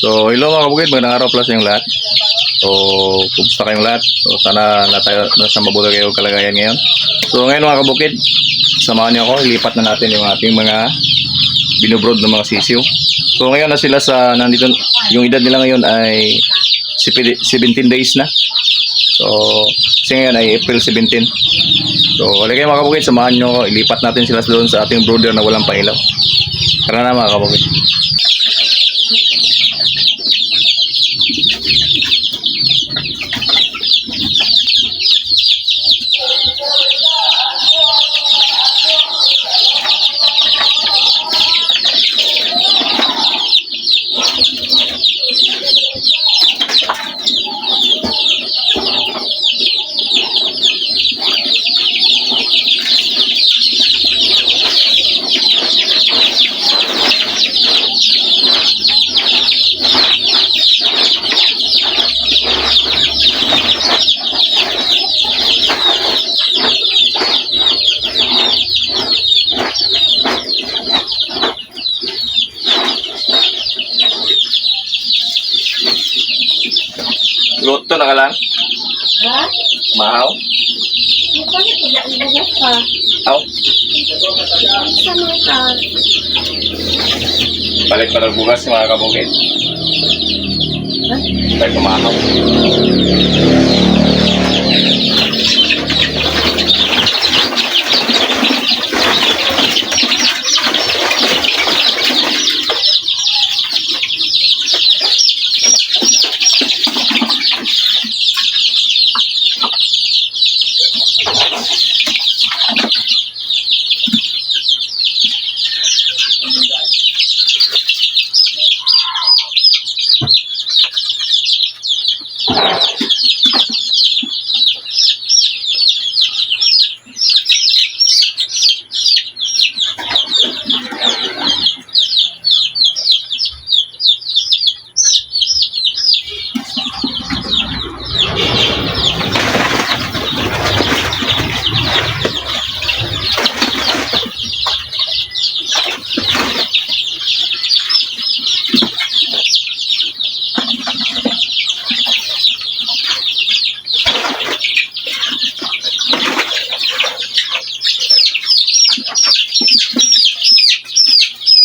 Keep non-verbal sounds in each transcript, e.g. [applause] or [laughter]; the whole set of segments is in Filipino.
So, hello mga kabukid, magandang araw pala sa inyong lahat. So, kumusta kayong lahat? So, sana na tayo nasa mabuti kayo kalagayan ngayon. So, ngayon mga kabukid, samahan niyo ako, ilipat na natin yung ating mga binubrod ng mga sisiw. So, ngayon na sila sa, nandito, yung edad nila ngayon ay sipi- 17 days na. So, kasi ngayon ay April 17. So, wala kayo mga kabukid, samahan ako, ilipat natin sila doon sa ating brooder na walang pailaw. Tara na mga kabukid. Luto na ka lang? Ha? Mahaw? Bakit? Aw? Sa mga ka? Balik pa bukas mga kabukid. Balik pa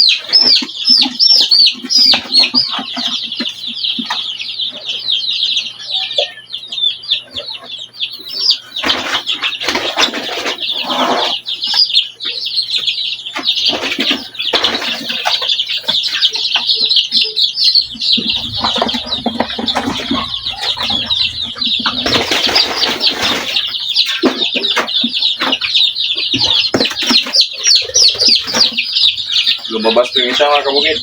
Thank you. Lumabas ko yung isa mga kabukid.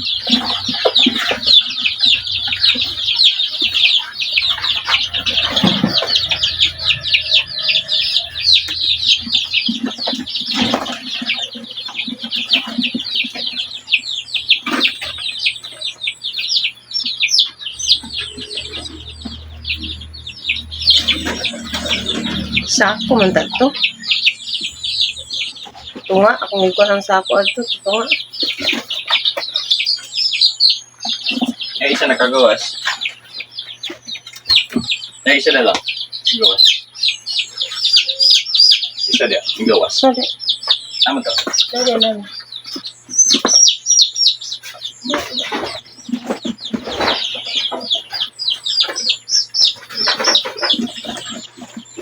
Sako man to. Ito nga, akong ikaw ng sako ato. Ito nga. Isa nakagawas. Eh, isa na lang. Gawas. Isa dia, gawas. Sorry. Tama to. Sorry lang.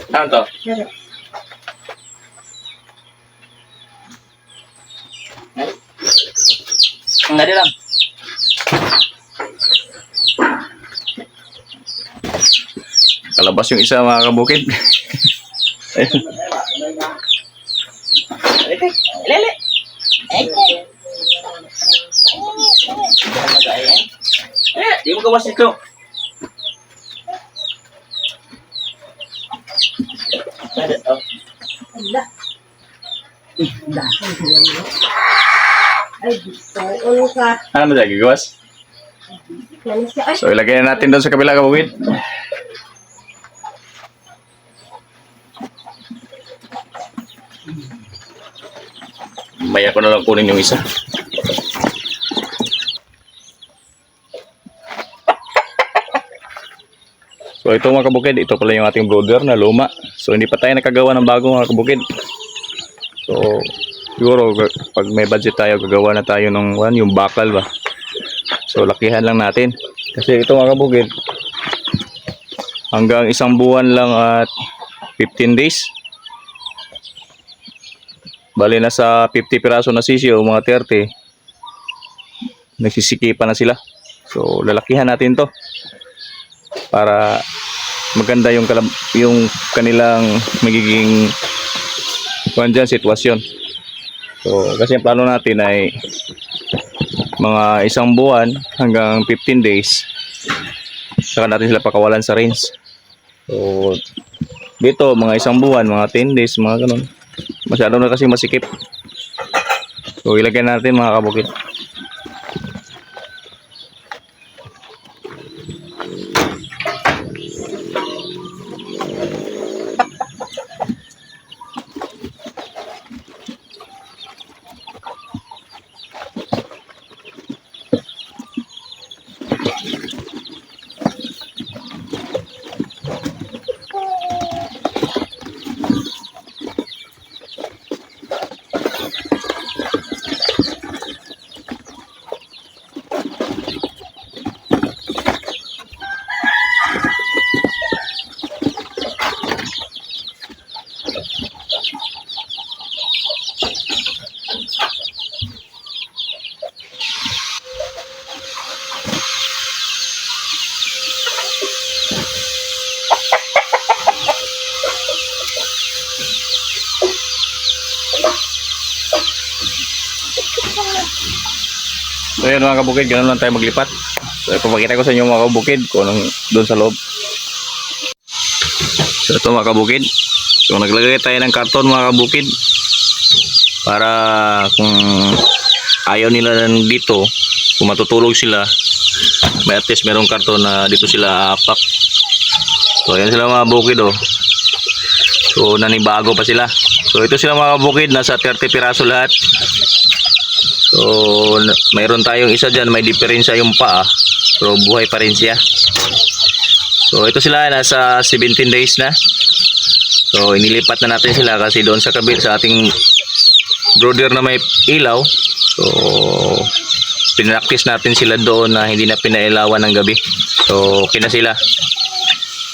Tama to. Sorry. Nga di lang. Kalabas yung isa mga kabukid. [laughs] Ayun. Lele. Eh, di mo gawas ito. Ala. Ay, dito. Ano ka? Ano dyan, gawas? So, ilagay na natin doon sa kabila kabukid. Maya ko na lang kunin yung isa. So ito mga kabukid, ito pala yung ating brother na luma. So hindi pa tayo nakagawa ng bago mga kabukid. So siguro pag may budget tayo, gagawa na tayo ng one, yung bakal ba. So lakihan lang natin. Kasi ito mga kabukid, hanggang isang buwan lang at 15 days. Bali na sa 50 piraso na sisyo, mga 30, nagsisikipan na sila. So lalakihan natin to para maganda yung yung kanilang magiging dyan, sitwasyon. So, kasi ang plano natin ay mga isang buwan hanggang 15 days saka natin sila pakawalan sa range. So, dito, mga isang buwan, mga 10 days, mga ganun. Masyado na kasi masikip. So, ilagay natin mga kabukit. So yun mga kabukid, ganun lang tayo maglipat. So ipapakita ko sa inyo mga kabukid kung anong doon sa loob. So ito mga kabukid. So naglagay tayo ng karton mga kabukid. Para kung ayaw nila dito, kung matutulog sila, may at least merong karton na dito sila aapak. So yan sila mga bukid oh. So nanibago pa sila. So ito sila mga bukid, nasa 30 piraso lahat. So, mayroon tayong isa dyan, may diferensya yung paa. Pero buhay pa rin siya. So, ito sila, nasa 17 days na. So, inilipat na natin sila kasi doon sa kabit sa ating brother na may ilaw. So, pinractice natin sila doon na hindi na pinailawan ng gabi. So, okay na sila.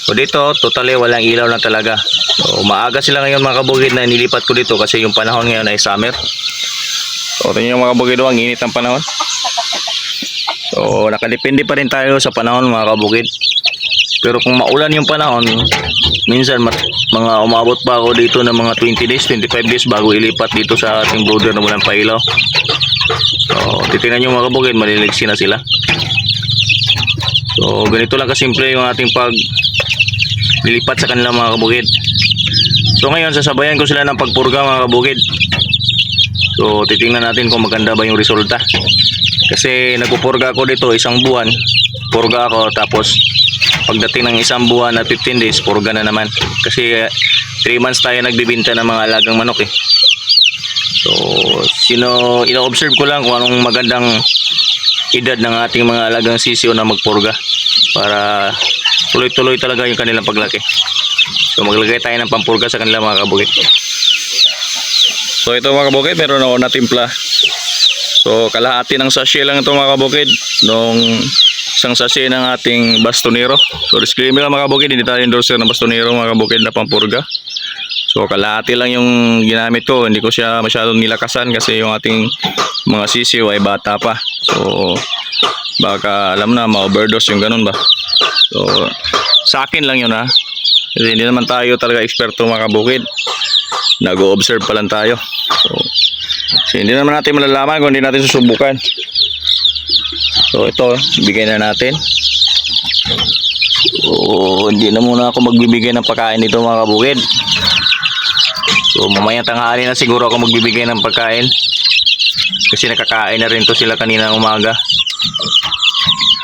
So, dito, totally walang ilaw na talaga. So, maaga sila ngayon mga kabukid na inilipat ko dito kasi yung panahon ngayon ay summer. So, tingnan nyo mga kabukid, oh, ang init ng panahon. So, nakadepende pa rin tayo sa panahon mga kabukid. Pero kung maulan yung panahon, minsan mat, mga umabot pa ako dito ng mga 20 days, 25 days bago ilipat dito sa ating brother na walang pailaw. So, titingnan nyo mga kabukid, maliligsi na sila. So, ganito lang kasimple yung ating pag lilipat sa kanila mga kabukid. So, ngayon, sasabayan ko sila ng pagpurga mga kabukid. So, titingnan natin kung maganda ba yung resulta. Kasi nagpupurga ako dito isang buwan. Purga ako tapos pagdating ng isang buwan at 15 days, purga na naman. Kasi 3 months tayo nagbibinta ng mga alagang manok eh. So, sino, ino-observe ko lang kung anong magandang edad ng ating mga alagang sisiyo na magpurga para tuloy-tuloy talaga yung kanilang paglaki. So, maglagay tayo ng pampurga sa kanila mga kabukit. So ito mga kabukid, meron ako na. So kalahati ng sachet lang ito mga kabukid nung isang sachet ng ating bastonero. So disclaimer lang mga kabukid, hindi tayo endorser ng bastonero mga kabukid na pampurga. So kalahati lang yung ginamit ko, hindi ko siya masyadong nilakasan kasi yung ating mga sisiw ay bata pa. So baka alam na ma-overdose yung ganun ba. So sa akin lang yun ha. Kasi hindi naman tayo talaga eksperto mga kabukid nag-observe pa lang tayo. So, kasi hindi naman natin malalaman kung hindi natin susubukan. So, ito, bigay na natin. So, hindi na muna ako magbibigay ng pagkain dito mga kabukid. So, mamaya tanghali na siguro ako magbibigay ng pagkain. Kasi nakakain na rin to sila kanina umaga.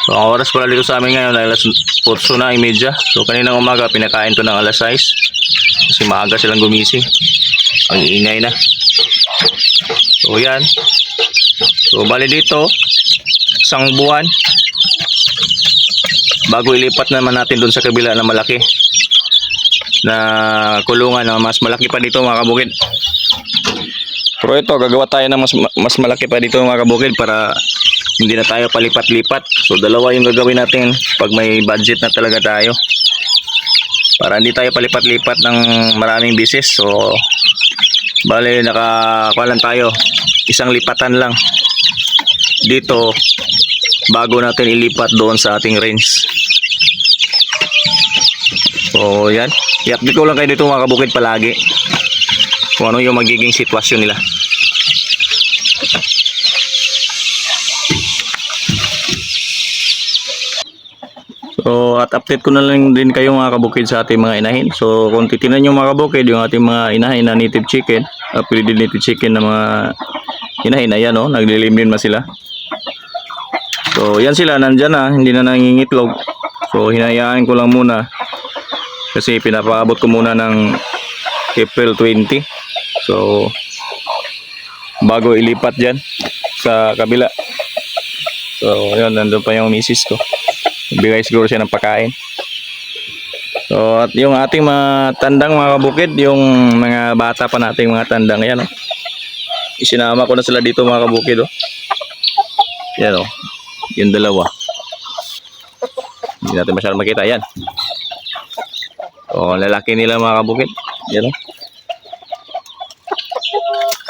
So, ang oras pala dito sa amin ngayon ay alas 8 na, imedya. So, kaninang umaga pinakain to ng alas 6. Kasi maaga silang gumising. Ang ingay na. So yan. So bali dito, isang buwan bago ilipat naman natin doon sa kabila na malaki na kulungan na mas malaki pa dito mga kabukid. Pero ito, gagawa tayo ng mas, mas malaki pa dito mga kabukid para hindi na tayo palipat-lipat. So dalawa yung gagawin natin pag may budget na talaga tayo. Para hindi tayo palipat-lipat ng maraming bisis. So bale nakakuha lang tayo. Isang lipatan lang dito bago natin ilipat doon sa ating range. So yan. I-update ko lang kayo dito mga kabukid palagi kung ano yung magiging sitwasyon nila. So at update ko na lang din kayo mga kabukid sa ating mga inahin. So kung titinan nyo mga kabukid yung ating mga inahin na native chicken, uh, native chicken na mga inahin, ayan oh, naglilimlim na sila. So yan sila, nandyan na, hindi na nangingitlog. So hinayaan ko lang muna kasi pinapaabot ko muna ng April 20. So bago ilipat dyan sa kabila. So yun, nandun pa yung misis ko. Bigay siguro siya ng pagkain. So at yung ating mga tandang mga kabukid, yung mga bata pa nating mga tandang yan oh. Isinama ko na sila dito mga kabukid oh. Yan oh. Yung dalawa. Hindi natin masyadong makita yan. So lalaki nila mga kabukid. Yan oh.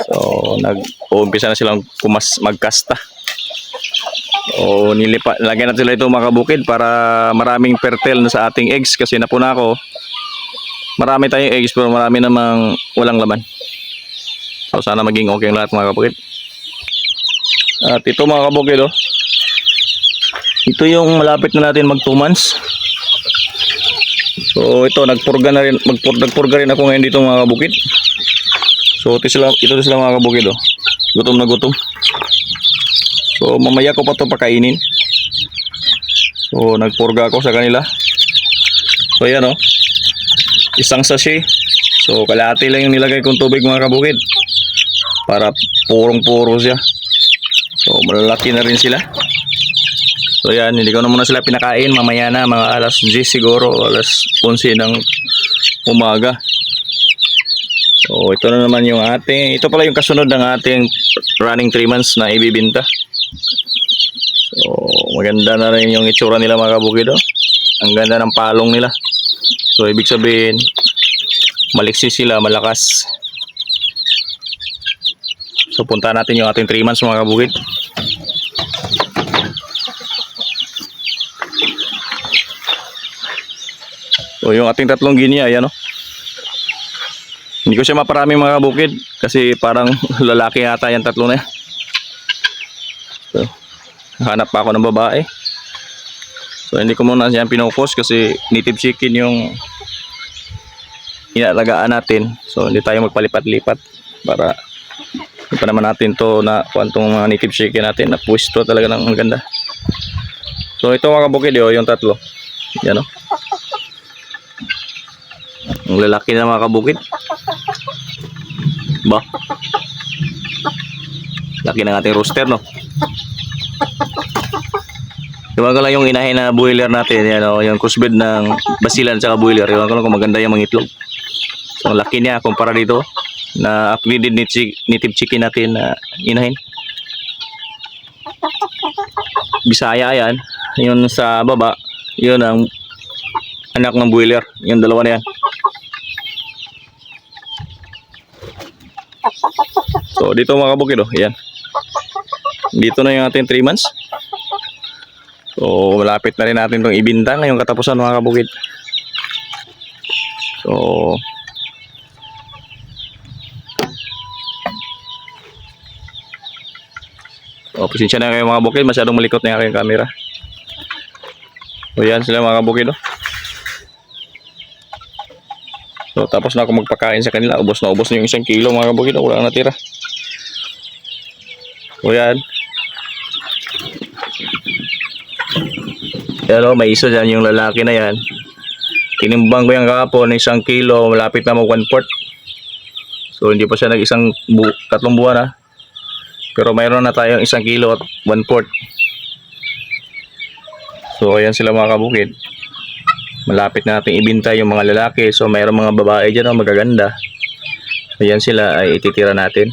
So nag-uumpisa na silang kumas magkasta. O nilipa, lagyan natin sila ito mga kabukid para maraming fertile na sa ating eggs kasi napuna ko. Marami tayong eggs pero marami namang walang laman. So sana maging okay ang lahat mga kabukid. At ito mga kabukid oh. Ito yung malapit na natin mag 2 months. So ito nagpurga na rin magpur, nagpurga rin ako ngayon dito mga kabukid. So ito sila ito sila mga kabukid oh. Gutom na gutom. So mamaya ko pa to pakainin. So nagpurga ako sa kanila. So yan oh. Isang sachet. So kalahati lang yung nilagay kong tubig mga kabukid. Para purong-puro siya. So malalaki na rin sila. So yan, hindi ko na muna sila pinakain. Mamaya na, mga alas 10 siguro, alas 11 ng umaga. So ito na naman yung ating, ito pala yung kasunod ng ating running 3 months na ibibinta. So maganda na rin yung itsura nila mga kabukid. Oh. Ang ganda ng palong nila. So ibig sabihin, maliksi sila, malakas. So punta natin yung ating 3 months mga kabukid. So yung ating tatlong ginia, ayan oh. Hindi ko siya maparami mga kabukid kasi parang [laughs] lalaki yata yung tatlo na yan. Hanap pa ako ng babae. So hindi ko muna yan pinofocus kasi native chicken yung inalagaan natin. So hindi tayo magpalipat-lipat para hindi pa naman natin to na kuantong mga native chicken natin na pwesto talaga ng ganda. So ito mga kabukid oh, yung tatlo. Yan oh. Ang lalaki na mga kabukid. Ba? Laki ng ating rooster, no? Iwan ko lang yung inahin na boiler natin, yan, oh, yung crossbred ng basilan sa boiler. Iwan ko lang kung maganda yung mga itlog. So, ang laki niya kumpara dito na upgraded native chicken natin na inahin. Bisaya yan. Yun sa baba, yun ang anak ng boiler. Yung dalawa na yan. So dito mga kabukid oh, yan. Dito na yung ating 3 months. So malapit na rin natin itong ibinta ngayong katapusan mga kabukid. So Oh, pasensya na kayo mga bukid, masyadong malikot na yung aking camera. So yan sila mga kabukid oh. So tapos na ako magpakain sa kanila. Ubos na ubos na yung isang kilo mga kabukid. Wala na natira. So yan. Yan o, may isa dyan yung lalaki na yan. Tinimbang ko yung kahapon ng isang kilo. Malapit na mag one fourth. So hindi pa siya nag isang bu tatlong buwan na. Pero mayroon na tayong isang kilo at one fourth. So ayan sila mga kabukid. Malapit na natin ibinta yung mga lalaki. So mayroong mga babae dyan na magaganda. Ayan sila ay ititira natin.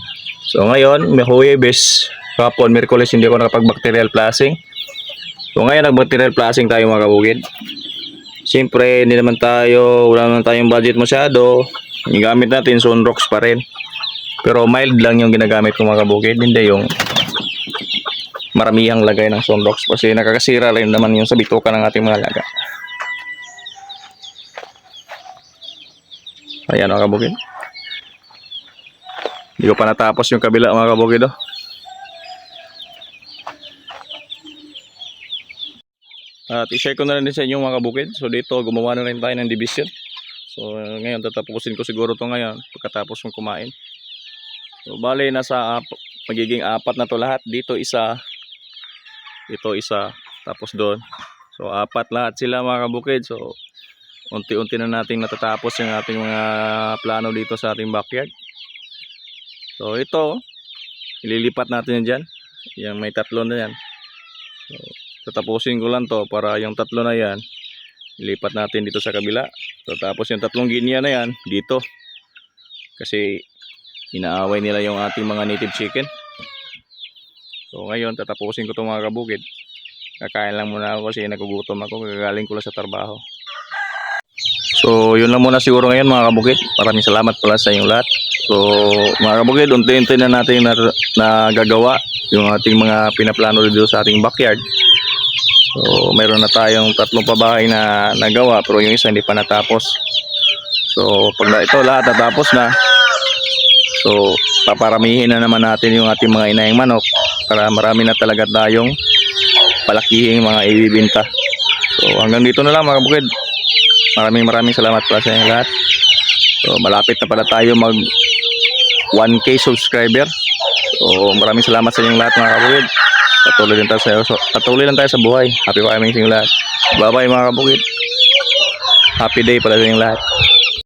So ngayon, may Huwebes, kapon, Merkulis, hindi ako nakapag-bacterial flushing. So ngayon, nag-bacterial flushing tayo mga kabukid. Siyempre, hindi naman tayo, wala naman tayong budget masyado. Yung gamit natin, Sunrox pa rin. Pero mild lang yung ginagamit ko mga kabukid. Hindi yung maramihang lagay ng Sunrox kasi nakakasira rin naman yung sa bituka ng ating mga laga. Ayan mga kabukid. Hindi ko pa natapos yung kabila mga kabukid oh. At i-share ko na rin sa inyo mga kabukid. So dito gumawa na rin tayo ng division. So ngayon tatapusin ko siguro to ngayon pagkatapos kong kumain. So bale nasa magiging apat na to lahat. Dito isa, dito isa, tapos doon. So apat lahat sila mga kabukid. So unti-unti na nating natatapos yung ating mga plano dito sa ating backyard. So ito, ililipat natin yan dyan. Yung may tatlo na yan. So, tatapusin ko lang to para yung tatlo na yan, ilipat natin dito sa kabila. Tapos yung tatlong ginia na yan, dito. Kasi inaaway nila yung ating mga native chicken. So ngayon, tatapusin ko itong mga kabukid. Kakain lang muna ako kasi nagugutom ako. Gagaling ko lang sa trabaho. So, yun lang muna siguro ngayon mga kabukid. Maraming salamat pala sa inyong lahat. So, mga kabukid, unti-unti na natin na, nagagawa yung ating mga pinaplano dito sa ating backyard. So, mayroon na tayong tatlong pabahay na nagawa pero yung isa hindi pa natapos. So, pag ito lahat natapos na, so, paparamihin na naman natin yung ating mga inayang manok para marami na talaga tayong palakihing mga ibibinta. So, hanggang dito na lang mga kabukid. Maraming maraming salamat pala sa inyo lahat. So, malapit na pala tayo mag 1K subscriber. So, maraming salamat sa inyong lahat mga kabukid. Patuloy lang tayo sa, patuloy lang tayo sa buhay. Happy farming sa lahat. Bye-bye mga kabukid. Happy day pala sa inyong lahat.